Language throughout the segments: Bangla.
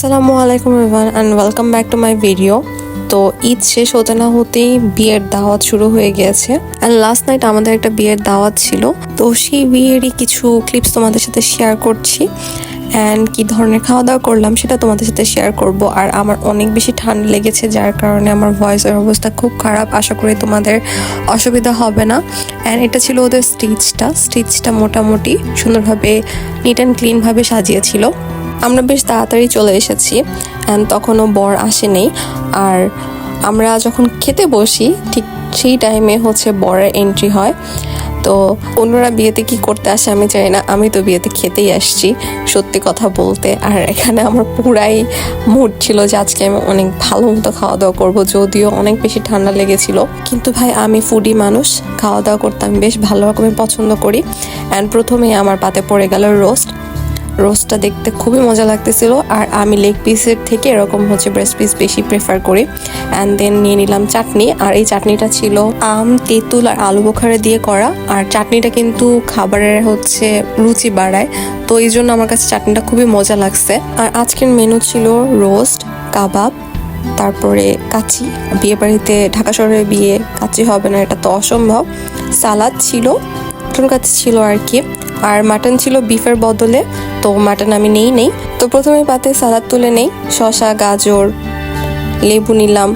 আসসালামু আলাইকুম Evan and welcome back to my video তো ঈদ শেষ হতে না হতেই বিয়ের দাওয়াত শুরু হয়ে গিয়েছে অ্যান্ড লাস্ট নাইট আমাদের একটা বিয়ের দাওয়াত ছিল। তো সেই বিয়েরই কিছু ক্লিপস তোমাদের সাথে শেয়ার করছি। অ্যান্ড কী ধরনের খাওয়া দাওয়া করলাম সেটা তোমাদের সাথে শেয়ার করব। আর আমার অনেক বেশি ঠান্ডা লেগেছে, যার কারণে আমার ভয়েসের অবস্থা খুব খারাপ। আশা করি তোমাদের অসুবিধা হবে না। অ্যান্ড এটা ছিল ওদের স্টিচটা স্টিচটা মোটামুটি সুন্দরভাবে নিট অ্যান্ড ক্লিনভাবে সাজিয়েছিল। আমরা বেশ তাড়াতাড়ি চলে এসেছি অ্যান্ড তখনও বর আসেনি। আর আমরা যখন খেতে বসি, ঠিক সেই টাইমে হচ্ছে বরের এন্ট্রি হয়। তো অন্যরা বিয়েতে কি করতে আসে আমি চাই না, আমি তো বিয়েতে খেতেই আসছি, সত্যি কথা বলতে। আর এখানে আমার পুরাই মুড ছিল যে আজকে আমি অনেক ভালো মতো খাওয়া দাওয়া করব, যদিও অনেক বেশি ঠান্ডা লেগেছিল। কিন্তু ভাই, আমি ফুডি মানুষ খাওয়া দাওয়া করতে আমি বেশ ভালো রকমের পছন্দ করি। অ্যান্ড প্রথমেই আমার পাতে পড়ে গেল রোস্ট রোস্টটা দেখতে খুবই মজা লাগতেছিল। আর আমি লেগ পিসের থেকে এরকম হচ্ছে ব্রেস্ট পিস বেশি প্রেফার করি। অ্যান্ড দেন নিয়ে নিলাম চাটনি। আর এই চাটনিটা ছিল আম, তেঁতুল আর আলু বোখারে দিয়ে করা। আর চাটনিটা কিন্তু খাবারের হচ্ছে রুচি বাড়ায়। তো এই জন্য আমার কাছে চাটনিটা খুবই মজা লাগছে। আর আজকের মেনু ছিল রোস্ট কাবাব, তারপরে কাচি বিয়ে বাড়িতে ঢাকা শহরে বিয়ে কাচি হবে না, এটা তো অসম্ভব। সালাদ ছিল, কাচি ছিল আর কি। আর মাটন ছিল বিফের বদলে, তো মাটন আমি নেই নেই। তো প্রথমে পাতে সালাদ তুলে নেই শশা গাজর, লেবু নিলাম,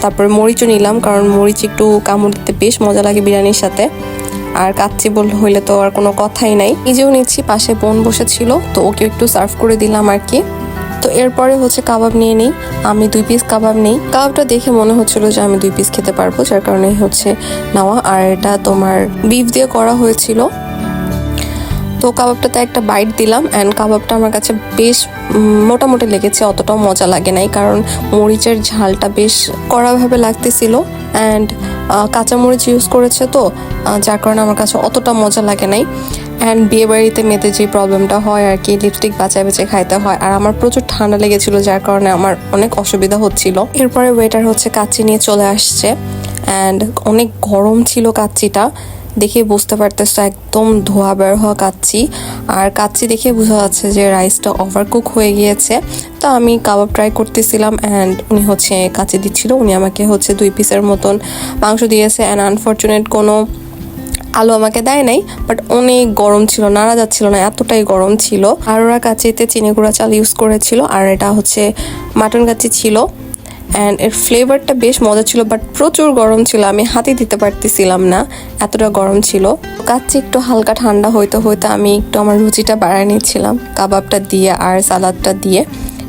তারপর মরিচও নিলাম, কারণ মরিচ একটু কামড় দিতে বেশ মজা লাগে বিরিয়ানির সাথে। আর কাচ্চি বল হইলে তো আর কোনো কথাই নাই। নিজেও নিচ্ছি, পাশে বোন বসেছিল, তো ওকে একটু সার্ভ করে দিলাম আর কি। তো এরপরে হচ্ছে কাবাব নিয়ে নিই, আমি দুই পিস কাবাব নেই। কাবাবটা দেখে মনে হচ্ছিল যে আমি দুই পিস খেতে পারব, যার কারণে হচ্ছে নেওয়া। আর এটা তোমার বিফ দিয়ে করা হয়েছিল। তো কাবাবটাতে একটা বাইট দিলাম অ্যান্ড কাবাবটা আমার কাছে বেশ মোটামুটি লেগেছে, অতটাও মজা লাগে নাই কারণ মরিচের ঝালটা বেশ কড়াভাবে লাগতেছিল অ্যান্ড কাঁচা মরিচ ইউজ করেছে তো যার কারণে আমার কাছে অতটা মজা লাগে নাই অ্যান্ড বিয়ে বাড়িতে মেয়েদের যে প্রবলেমটা হয় আর কি লিপস্টিক বাঁচায় বেঁচে খাইতে হয় আর আমার প্রচুর ঠান্ডা লেগেছিল যার কারণে আমার অনেক অসুবিধা হচ্ছিল। এরপরে ওয়েটার হচ্ছে কাচ্চি নিয়ে চলে আসছে অ্যান্ড অনেক গরম ছিল কাচ্চিটা দেখে বুঝতে পারতেছো, একদম ধোয়া বের হওয়া কাচ্ছি আর কাচ্ছি দেখে বোঝা যাচ্ছে যে রাইসটা ওভারকুক হয়ে গিয়েছে। তো আমি কাবাব ট্রাই করতেছিলাম অ্যান্ড উনি হচ্ছে কাচ্চি দিচ্ছিল। উনি আমাকে হচ্ছে দুই পিসের মতন মাংস দিয়েছে অ্যান্ড আনফর্চুনেট কোনো আলু আমাকে দেয় নাই বাট অনেক গরম ছিল, নাড়া যাচ্ছিল না, এতটাই গরম ছিল। আর ওরা কাচিতে চিনি গুঁড়া চাল ইউজ করেছিল, আর এটা হচ্ছে মাটন কাচি ছিল। অ্যান্ড এর ফ্লেভারটা বেশ মজা ছিল বাট প্রচুর গরম ছিল, আমি হাতে দিতে পারতেছিলাম না। এতটা গরম ছিল। কাচ্চি একটু হালকা ঠান্ডা হইতে হইতে আমি একটু আমার রুচিটা বাড়ায় নিচ্ছিলাম। কাবাবটা দিয়ে আর সালাদটা দিয়ে।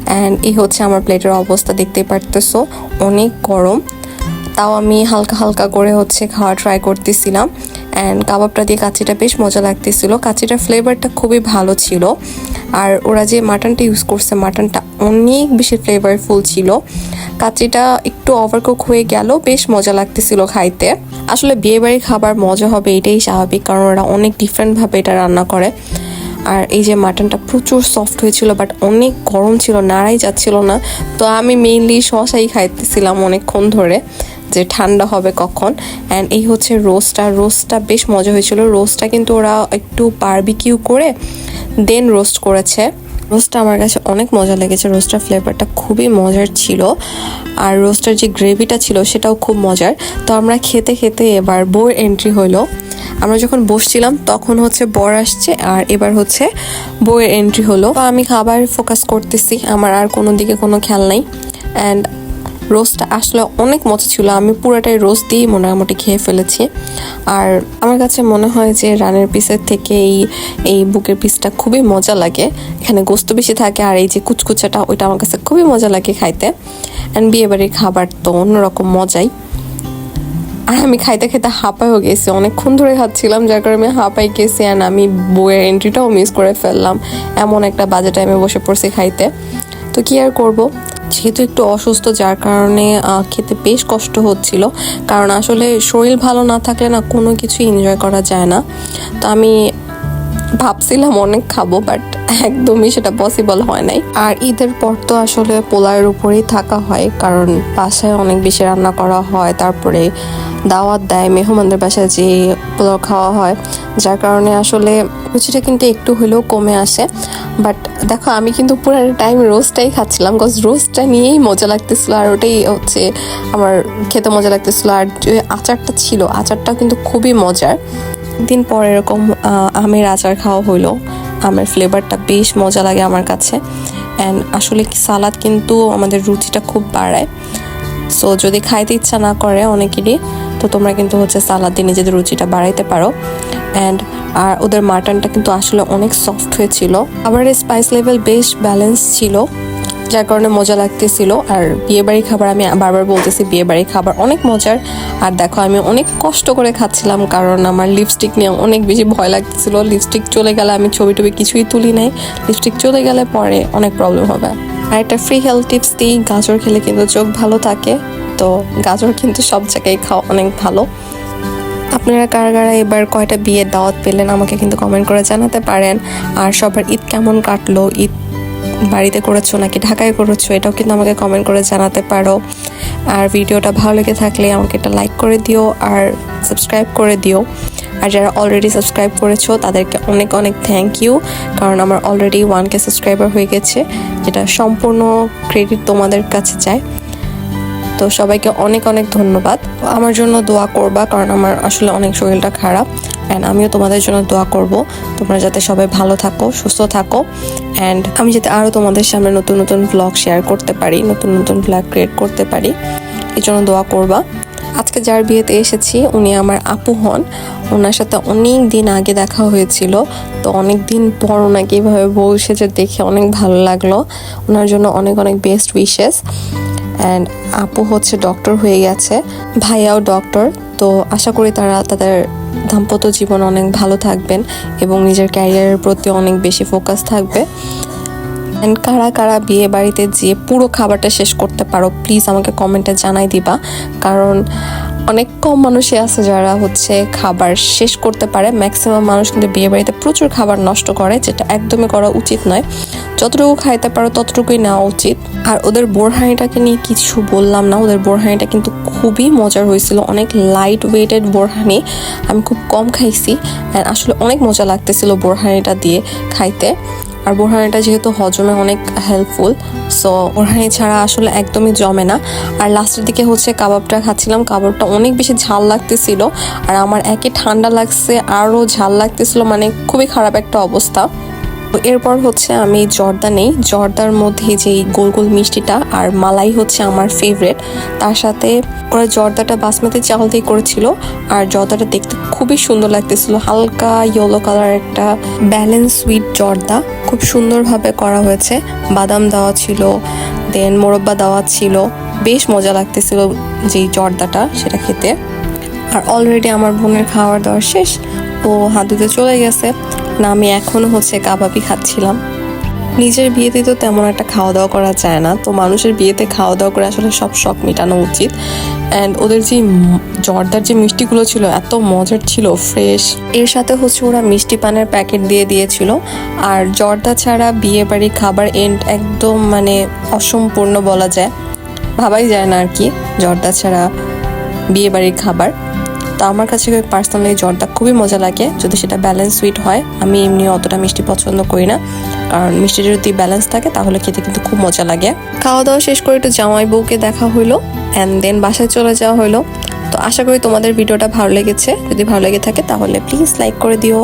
অ্যান্ড এই হচ্ছে আমার প্লেটের অবস্থা দেখতে পারতেছো, অনেক গরম। তাও আমি হালকা হালকা করে হচ্ছে খাওয়া ট্রাই করতেছিলাম। অ্যান্ড কাবাবটা দিয়ে কাচিটা বেশ মজা লাগতেছিল। কাচিটার ফ্লেভারটা খুবই ভালো ছিল। আর ওরা যে মাটনটা ইউজ করছে, মাটনটা অনেক বেশি ফ্লেভারফুল ছিল। কাচিটা একটু ওভারকুক হয়ে গেল, বেশ মজা লাগতেছিল খাইতে। আসলে বিয়েবাড়ির খাবার মজা হবে, এটাই স্বাভাবিক, কারণ ওরা অনেক ডিফারেন্টভাবে এটা রান্না করে। আর এই যে মাটনটা প্রচুর সফট হয়েছিল বাট অনেক গরম ছিল, নাড়াই যাচ্ছিল না। তো আমি মেইনলি শশাই খাইতেছিলাম অনেকক্ষণ ধরে। যে ঠান্ডা হবে কখন। অ্যান্ড এই হচ্ছে রোস্টটা রোস্টটা বেশ মজা হয়েছিল। রোস্টটা কিন্তু ওরা একটু বারবিকিউ করে দেন রোস্ট করেছে। রোস্টটা আমার কাছে অনেক মজা লেগেছে। রোস্টার ফ্লেভারটা খুবই মজার ছিল। আর রোস্টার যে গ্রেভিটা ছিল, সেটাও খুব মজার। তো আমরা খেতে খেতে এবার বউয়ের এন্ট্রি হলো। আমরা যখন বসছিলাম, তখন হচ্ছে বর আসছে, আর এবার হচ্ছে বইয়ের এন্ট্রি হলো। আমি খাবার ফোকাস করতেছি। আমার আর কোনো দিকে কোনো খেয়াল নাই। অ্যান্ড রোস্টটা আসলে অনেক মজা ছিল। আমি পুরোটাই রোস্ট দিয়েই মোটামুটি খেয়ে ফেলেছি। আর আমার কাছে মনে হয় যে রানের পিসের থেকে এই এই বুকের পিসটা খুবই মজা লাগে। এখানে গোস্ত বেশি থাকে আর এই যে কুচকুচাটা, ওইটা আমার কাছে খুবই মজা লাগে খাইতে। অ্যান্ড বিয়েবাড়ির খাবার তো অন্যরকম মজাই। আর আমি খাইতে খাইতে হাঁপাইও গেছি। অনেকক্ষণ ধরে খাচ্ছিলাম, যার কারণে আমি হাঁপাই গেছি অ্যান্ড আমি বইয়ের এন্ট্রিটাও মিস করে ফেললাম। এমন একটা বাজে টাইমে বসে পড়ছি খাইতে। তো কি আর করব? যেহেতু একটু অসুস্থ, যার কারণে খেতে বেশ কষ্ট হচ্ছিল। কারণ আসলে শরীর ভালো না থাকলে না কোনো কিছু এনজয় করা যায় না। তো আমি ভাবছিলাম অনেক খাব বাট একদমই সেটা পসিবল হয় নাই। আর ঈদের পর তো আসলে পোলাওয়ের উপরেই থাকা হয়, কারণ বাসায় অনেক বেশি রান্না করা হয়, তারপরে দাওয়াত দেয়, মেহমানদের বাসায় যে পোলাও খাওয়া হয়। যার কারণে আসলে রুচিটা কিন্তু একটু হলেও কমে আসে। বাট দেখো, আমি কিন্তু পুরো টাইম রোস্টটাই খাচ্ছিলাম বিকজ রোস্টটা নিয়েই মজা লাগতেছিল, আর ওটাই হচ্ছে আমার খেতে মজা লাগতেছিল। আর যে আচারটা ছিল আচারটা কিন্তু খুবই মজার। দিন পর এরকম আমের আচার খাওয়া হলো আমের ফ্লেভারটা বেশ মজা লাগে আমার কাছে। অ্যান্ড আসলে সালাদ কিন্তু আমাদের রুচিটা খুব বাড়ায়। সো যদি খাইতে ইচ্ছা না করে অনেকেরই, তো তোমরা কিন্তু হচ্ছে সালাদ দিয়ে নিজেদের রুচিটা বাড়াইতে পারো। অ্যান্ড আর ওদের মাটনটা কিন্তু আসলে অনেক সফট হয়েছিল। আবার স্পাইস লেভেল বেশ ব্যালেন্স ছিল। যার কারণে মজা লাগতেছিল। আর বিয়েবাড়ি খাবার আমি বারবার বলতেছি বিয়েবাড়ি খাবার অনেক মজার। আর দেখো, আমি অনেক কষ্ট করে খাচ্ছিলাম কারণ আমার লিপস্টিক নিয়ে অনেক বেশি ভয় লাগতেছিল। লিপস্টিক চলে গেলে আমি ছবি টবি কিছুই তুলি নাই। লিপস্টিক চলে গেলে পরে অনেক প্রবলেম হবে। আর একটা ফ্রি হেলথ টিপস দিই, গাজর খেলে কিন্তু চোখ ভালো থাকে। তো গাজর কিন্তু সব জায়গায় খাওয়া অনেক ভালো। আপনারা কারা কারা এবার কয়টা বিয়ের দাওয়াত পেলেন আমাকে কিন্তু কমেন্ট করে জানাতে পারেন। আর সবার ঈদ কেমন কাটলো? ঈদ বাড়িতে করেছ নাকি, ঢাকায় করেছ, এটাও কিন্তু আমাকে কমেন্ট করে জানাতে পারো। আর ভিডিওটা ভালো লেগে থাকলে আমাকে একটা লাইক করে দিও আর সাবস্ক্রাইব করে দিও। আর যারা অলরেডি সাবস্ক্রাইব করেছ, তাদেরকে অনেক অনেক থ্যাংক ইউ কারণ আমার অলরেডি ওয়ান কে সাবস্ক্রাইবার হয়ে গেছে, যেটা সম্পূর্ণ ক্রেডিট তোমাদের কাছে যায় তো সবাইকে অনেক অনেক ধন্যবাদ। আমার জন্য দোয়া করবা, কারণ আমার আসলে অনেক শরীরটা খারাপ। অ্যান্ড আমিও তোমাদের জন্য দোয়া করব। তোমরা যাতে সবাই ভালো থাকো, সুস্থ থাকো। অ্যান্ড আমি যাতে আরও তোমাদের সামনে নতুন নতুন ব্লগ শেয়ার করতে পারি, নতুন নতুন ব্লগ ক্রিয়েট করতে পারি। এই জন্য দোয়া করবা। আজকে যার বিয়েতে এসেছি, উনি আমার আপু হন। ওনার সাথে অনেক দিন আগে দেখা হয়েছিল। তো অনেক দিন পর ওনাকে এইভাবে বউ সেজে দেখে অনেক ভালো লাগল। ওনার জন্য অনেক অনেক বেস্ট উইশেস অ্যান্ড আপু হচ্ছে ডক্টর হয়ে গেছে, ভাইয়াও ডক্টর তো আশা করি তারা তাদের দাম্পত্য জীবন অনেক ভালো থাকবেন এবং নিজের ক্যারিয়ারের প্রতি অনেক বেশি ফোকাস থাকবে। অ্যান্ড কারা কারা বিয়ে বাড়িতে যেয়ে পুরো খাবারটা শেষ করতে পারো প্লিজ আমাকে কমেন্টে জানাই দিবা। কারণ অনেক কম মানুষই আছে যারা হচ্ছে খাবার শেষ করতে পারে। ম্যাক্সিমাম মানুষ কিন্তু বিয়ে বাড়িতে প্রচুর খাবার নষ্ট করে, যেটা একদমই করা উচিত নয়। যতটুকু খাইতে পারো ততটুকুই নেওয়া উচিত। আর ওদের বোরহানিটাকে নিয়ে কিছু বললাম না, ওদের বোরহানিটা কিন্তু খুবই মজার হয়েছিল। অনেক লাইট ওয়েটেড বোরহানি, আমি খুব কম খাইছি। আসলে অনেক মজা লাগতেছিল বোরহানিটা দিয়ে খাইতে। আর বোরহানিটা যেহেতু হজমে অনেক হেল্পফুল সো বোরহানি ছাড়া আসলে একদমই জমে না। আর লাস্টের দিকে হচ্ছে কাবাবটা খাচ্ছিলাম, কাবাবটা অনেক বেশি ঝাল লাগতেছিল, আর আমার একে ঠান্ডা লাগছে, আরও ঝাল লাগতেছিল মানে খুবই খারাপ একটা অবস্থা। এরপর হচ্ছে আমি জর্দা নেই জর্দার মধ্যে যেই গোল গোল মিষ্টিটা আর মালাই হচ্ছে আমার ফেভারেট তার সাথে ওরা জর্দাটা বাসমতি চাল দিয়ে করেছিল আর জর্দাটা দেখতে খুবই সুন্দর লাগতেছিল। হালকা ইয়েলো কালার একটা ব্যালেন্স সুইট জর্দা খুব সুন্দরভাবে করা হয়েছে। বাদাম দেওয়া ছিল দেন মোরব্বা দেওয়া ছিল। বেশ মজা লাগতেছিল যেই জর্দাটা সেটা খেতে। আর অলরেডি আমার বোনের খাওয়ার দাওয়ার শেষ, ও হাত চলে গেছে। না, আমি এখনও হচ্ছে কাবাবই খাচ্ছিলাম। নিজের বিয়েতে তো তেমন একটা খাওয়া দাওয়া করা যায় না। তো মানুষের বিয়েতে খাওয়া দাওয়া করে আসলে সব শখ মেটানো উচিত। অ্যান্ড ওদের যে জর্দার যে মিষ্টিগুলো ছিল, এত মজার ছিল ফ্রেশ এর সাথে হচ্ছে ওরা মিষ্টি পানের প্যাকেট দিয়ে দিয়েছিল। আর জর্দা ছাড়া বিয়ে বাড়ি খাবার এন্ড একদম মানে অসম্পূর্ণ বলা যায়। ভাবাই যায় না আর কি, জর্দা ছাড়া বিয়ে বাড়ির খাবার। তো আমার কাছে পার্সোনালি জর্দা খুবই মজা লাগে। যদি সেটা ব্যালেন্স সুইট হয়, আমি এমনি অতটা মিষ্টি পছন্দ করি না। কারণ মিষ্টিটা যদি ব্যালেন্স থাকে, তাহলে খেতে কিন্তু খুব মজা লাগে। খাওয়া দাওয়া শেষ করে একটু জামাই বউকে দেখা হইল অ্যান্ড দেন বাসায় চলে যাওয়া হলো তো আশা করি তোমাদের ভিডিওটা ভালো লেগেছে। যদি ভালো লেগে থাকে, তাহলে প্লিজ লাইক করে দিও।